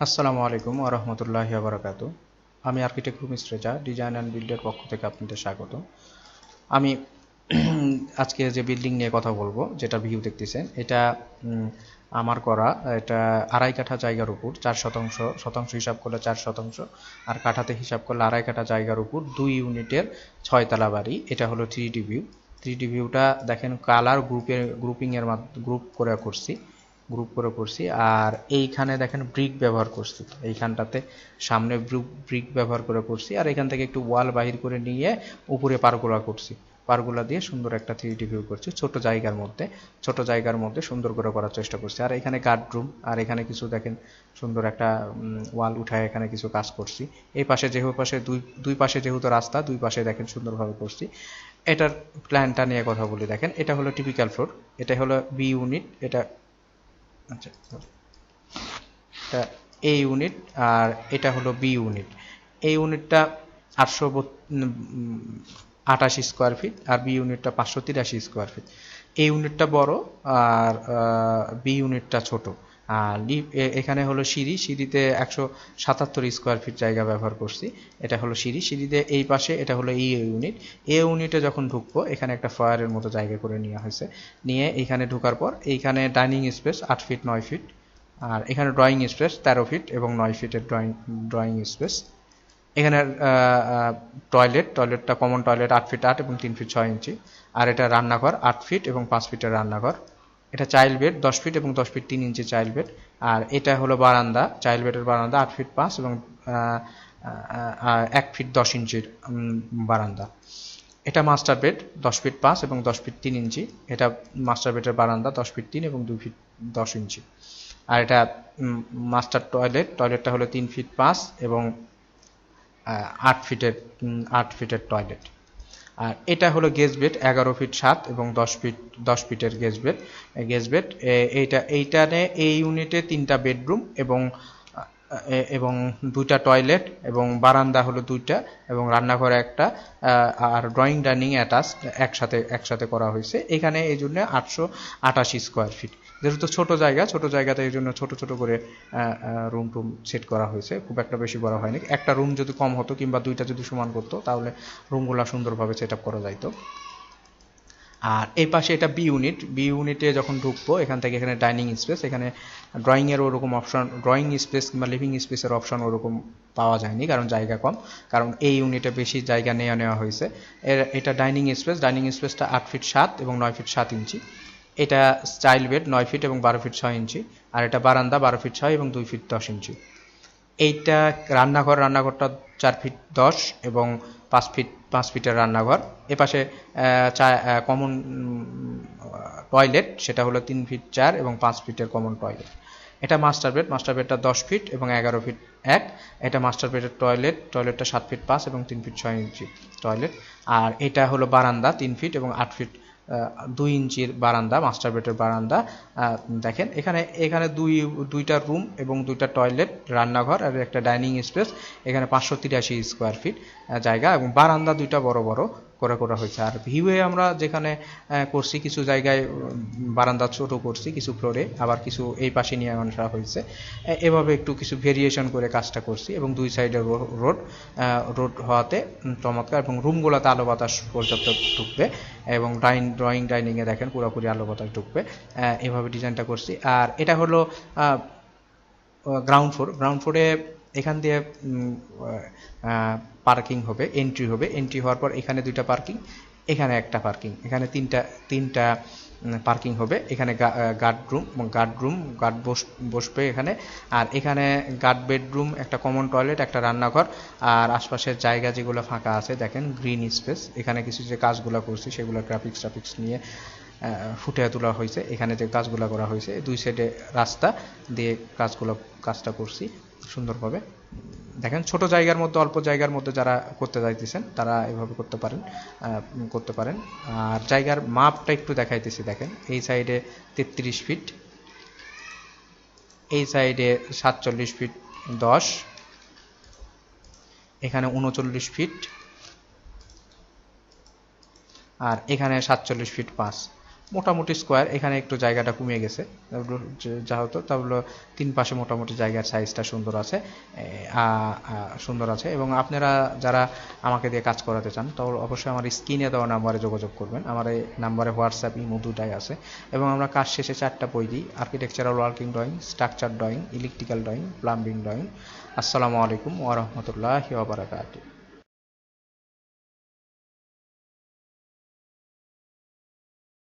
আসসালামু আলাইকুম ওয়া রাহমাতুল্লাহি ওয়া বারাকাতু আমি architect Rumis Reza design and বিল্ডের পক্ষ থেকে আপনাদের স্বাগত। আমি আজকে যে বিল্ডিং নিয়ে কথা বলব যেটা ভিউ দেখতেছেন, এটা আমার করা, এটা আড়াই কাঠা জায়গার উপর, চার শতাংশ শতাংশ হিসাব করলে চার শতাংশ, আর কাঠাতে হিসাব করলে আড়াই কাঠা জায়গার উপর দুই ইউনিটের ছয়তলা বাড়ি, এটা হলো three D view three D ভিউটা দেখেন কালার গ্রুপের গ্রুপিংয়ের গ্রুপ করে করছি। গ্রুপ করে করছি। আর এইখানে দেখেন ব্রিক ব্যবহার করছি। এইখানটাতে সামনে ব্রিক ব্যবহার করে করছি। আর এখান থেকে একটু ওয়াল বাহির করে নিয়ে উপরে পারগোলা করছি। পারগুলা দিয়ে সুন্দর একটা থ্রি ভিউ করছি ছোট জায়গার মধ্যে। ছোট জায়গার মধ্যে সুন্দর করে করার চেষ্টা করছি। আর এখানে গার্ড রুম আর এখানে কিছু দেখেন সুন্দর একটা ওয়াল উঠায় এখানে কিছু কাজ করছি। এই পাশে যেহেতু পাশে দুই দুই পাশে যেহেতু রাস্তা, দুই পাশে দেখেন সুন্দরভাবে করছি। এটার প্ল্যানটা নিয়ে কথা বলি। দেখেন, এটা হলো টিপিক্যাল ফ্লোর এটা হলো বি ইউনিট এটা আচ্ছা এ ইউনিট আর এটা হলো বি ইউনিট এই ইউনিটটা আটশো আটাশি স্কোয়ার ফিট আর বি ইউনিটটা পাঁচশো তিরাশি স্কোয়ার ফিট এই ইউনিটটা বড় আর বি ইউনিটটা ছোট। আর এখানে হলো সিঁড়ি। সিঁড়িতে একশো সাতাত্তর স্কোয়ার ফিট জায়গা ব্যবহার করছি। এটা হলো সিঁড়ি। সিঁড়িতে এই পাশে এটা হলো ই ইউনিট এ ইউনিটে যখন ঢুকবো, এখানে একটা ফায়ারের মতো জায়গা করে নেওয়া হয়েছে। নিয়ে এইখানে ঢোকার পর এইখানে ডাইনিং স্পেস আট ফিট নয় ফিট আর এখানে ড্রয়িং স্পেস তেরো ফিট এবং নয় ফিটের ড্রয়িং ড্রয়িং স্পেস এখানে টয়লেট টয়লেটটা কমন টয়লেট আট ফিট আট এবং তিন ফিট ছয় ইঞ্চি। আর এটা রান্নাঘর আট ফিট এবং পাঁচ ফিটের রান্নাঘর। এটা চাইল্ড বেড দশ ফিট এবং দশ ফিট তিন ইঞ্চি চাইল্ড বেড আর এটা হলো বারান্দা চাইল্ড বেডের বারান্দা আট ফিট পাঁচ এবং এক ফিট দশ ইঞ্চির বারান্দা। এটা মাস্টার বেড দশ ফিট পাঁচ এবং দশ ফিট তিন ইঞ্চি এটা মাস্টার বেডের বারান্দা দশ ফিট তিন এবং দুই ফিট দশ ইঞ্চি আর এটা মাস্টার টয়লেট টয়লেটটা হলো তিন ফিট পাঁচ এবং আট ফিটের আট ফিটের টয়লেট আর এটা হলো গেজ বেড এগারো ফিট সাত এবং দশ ফিট দশ ফিটের গেজ বেড গেজ বেড এইটা, এইটানে এই ইউনিটে তিনটা বেডরুম এবং এবং দুইটা টয়লেট এবং বারান্দা হলো দুইটা এবং রান্নাঘর একটা আর ড্রয়িং ডাইনিং অ্যাটাচ একসাথে একসাথে করা হয়েছে। এখানে এই জন্য আটশো আটাশি স্কোয়ার ফিট। যেহেতু ছোট জায়গা, ছোট জায়গাতে এই জন্য ছোট ছোট করে রুম টুম সেট করা হয়েছে। খুব একটা বেশি বড় হয়নি। একটা রুম যদি কম হতো কিংবা দুইটা যদি সমান করতো, তাহলে রুমগুলো সুন্দরভাবে সেট আপ করা যাইতো। আর এই পাশে এটা বি ইউনিট বি ইউনিটে যখন ঢুকবো, এখান থেকে এখানে ডাইনিং স্পেস এখানে ড্রয়িংয়ের ওরকম অপশন ড্রয়িং স্পেস কিংবা লিভিং স্পেসের অপশন ওরকম পাওয়া যায়নি, কারণ জায়গা কম। কারণ এই ইউনিটে বেশি জায়গা নেওয়া নেওয়া হয়েছে। এটা ডাইনিং স্পেস ডাইনিং স্পেসটা আট ফিট সাত এবং নয় ফিট সাত ইঞ্চি। এটা চাইল্ড বেড নয় ফিট এবং বারো ফিট ছয় ইঞ্চি। আর এটা বারান্দা বারো ফিট ছয় এবং দুই ফিট দশ ইঞ্চি। এইটা রান্নাঘর, রান্নাঘরটা চার ফিট দশ এবং পাঁচ ফিট পাঁচ ফিটের রান্নাঘর। এপাশে চা কমন টয়লেট সেটা হলো তিন ফিট চার এবং পাঁচ ফিটের কমন টয়লেট এটা মাস্টার বেড মাস্টার বেডটা দশ ফিট এবং এগারো ফিট এক। এটা মাস্টার বেডের টয়লেট টয়লেটটা সাত ফিট পাঁচ এবং তিন ফিট ছয় ইঞ্চি টয়লেট আর এটা হলো বারান্দা, তিন ফিট এবং আট ফিট দুই ইঞ্চির বারান্দা, মাস্টার বেডের বারান্দা। দেখেন, এখানে এখানে দুই, দুইটা রুম এবং দুইটা টয়লেট, রান্নাঘর আর একটা ডাইনিং স্পেস। এখানে পাঁচশো তিরাশি স্কোয়ার ফিট জায়গা এবং বারান্দা দুইটা বড় বড়। করে করা হয়েছে। আর ভিউয়ে আমরা যেখানে করছি, কিছু জায়গায় বারান্দা ছোট করছি, কিছু ফ্লোরে আবার কিছু এই পাশে নিয়ে আসা হয়েছে। এভাবে একটু কিছু ভেরিয়েশন করে কাজটা করছি এবং দুই সাইডে রোড রোড হওয়াতে চমৎকার এবং রুমগুলোতে আলো বাতাস পর্যাপ্ত ঢুকবে এবং ডাইন ড্রয়িং ডাইনিংয়ে দেখেন পুরোপুরি আলো বাতাস ঢুকবে। এভাবে ডিজাইনটা করছি। আর এটা হলো গ্রাউন্ড ফ্লোর গ্রাউন্ড ফ্লোরে এখান দিয়ে পার্কিং হবে এন্ট্রি হবে। এন্ট্রি হওয়ার পর এখানে দুইটা পার্কিং এখানে একটা পার্কিং এখানে তিনটা তিনটা পার্কিং হবে। এখানে guard room guard room guard বস, বসবে এখানে। আর এখানে গার্ড বেডরুম একটা কমন টয়লেট একটা রান্নাঘর। আর আশপাশের জায়গা যেগুলো ফাঁকা আছে, দেখেন গ্রিন স্পেস এখানে কিছু যে কাজগুলো করছি, সেগুলো গ্রাফিক্স ট্রাফিক্স নিয়ে ফুটে তোলা হয়েছে। এখানে যে কাজগুলো করা হয়েছে, দুই সাইডে রাস্তা দিয়ে কাজগুলো, কাজটা করছি। সুন্দরভাবে। দেখেন, ছোট জায়গার মধ্যে, অল্প জায়গার মধ্যে যারা করতে চাইতেছেন তারা এভাবে করতে পারেন করতে পারেন। আর জায়গার মাপটা একটু দেখাইতেছি, দেখেন। এই সাইডে তেত্রিশ ফিট, এই সাইডে সাতচল্লিশ ফিট দশ, এখানে উনচল্লিশ ফিট, আর এখানে সাতচল্লিশ ফিট পাঁচ। মোটামুটি স্কোয়ার এখানে একটু জায়গাটা কমে গেছে। যা হতো তাহলে তিন পাশে মোটামুটি জায়গার সাইজটা সুন্দর আছে সুন্দর আছে। এবং আপনারা যারা আমাকে দিয়ে কাজ করাতে চান তাহলে অবশ্যই আমার স্ক্রিনে দেওয়া নাম্বারে যোগাযোগ করবেন। আমার এই নাম্বারে হোয়াটসঅ্যাপ ইমো দুটাই আছে। এবং আমরা কাজ শেষে চারটা বই দিই। Architectural working drawing structure drawing electrical drawing plumbing drawing আসসালামু আলাইকুম ওয়া বারাকাতুহু।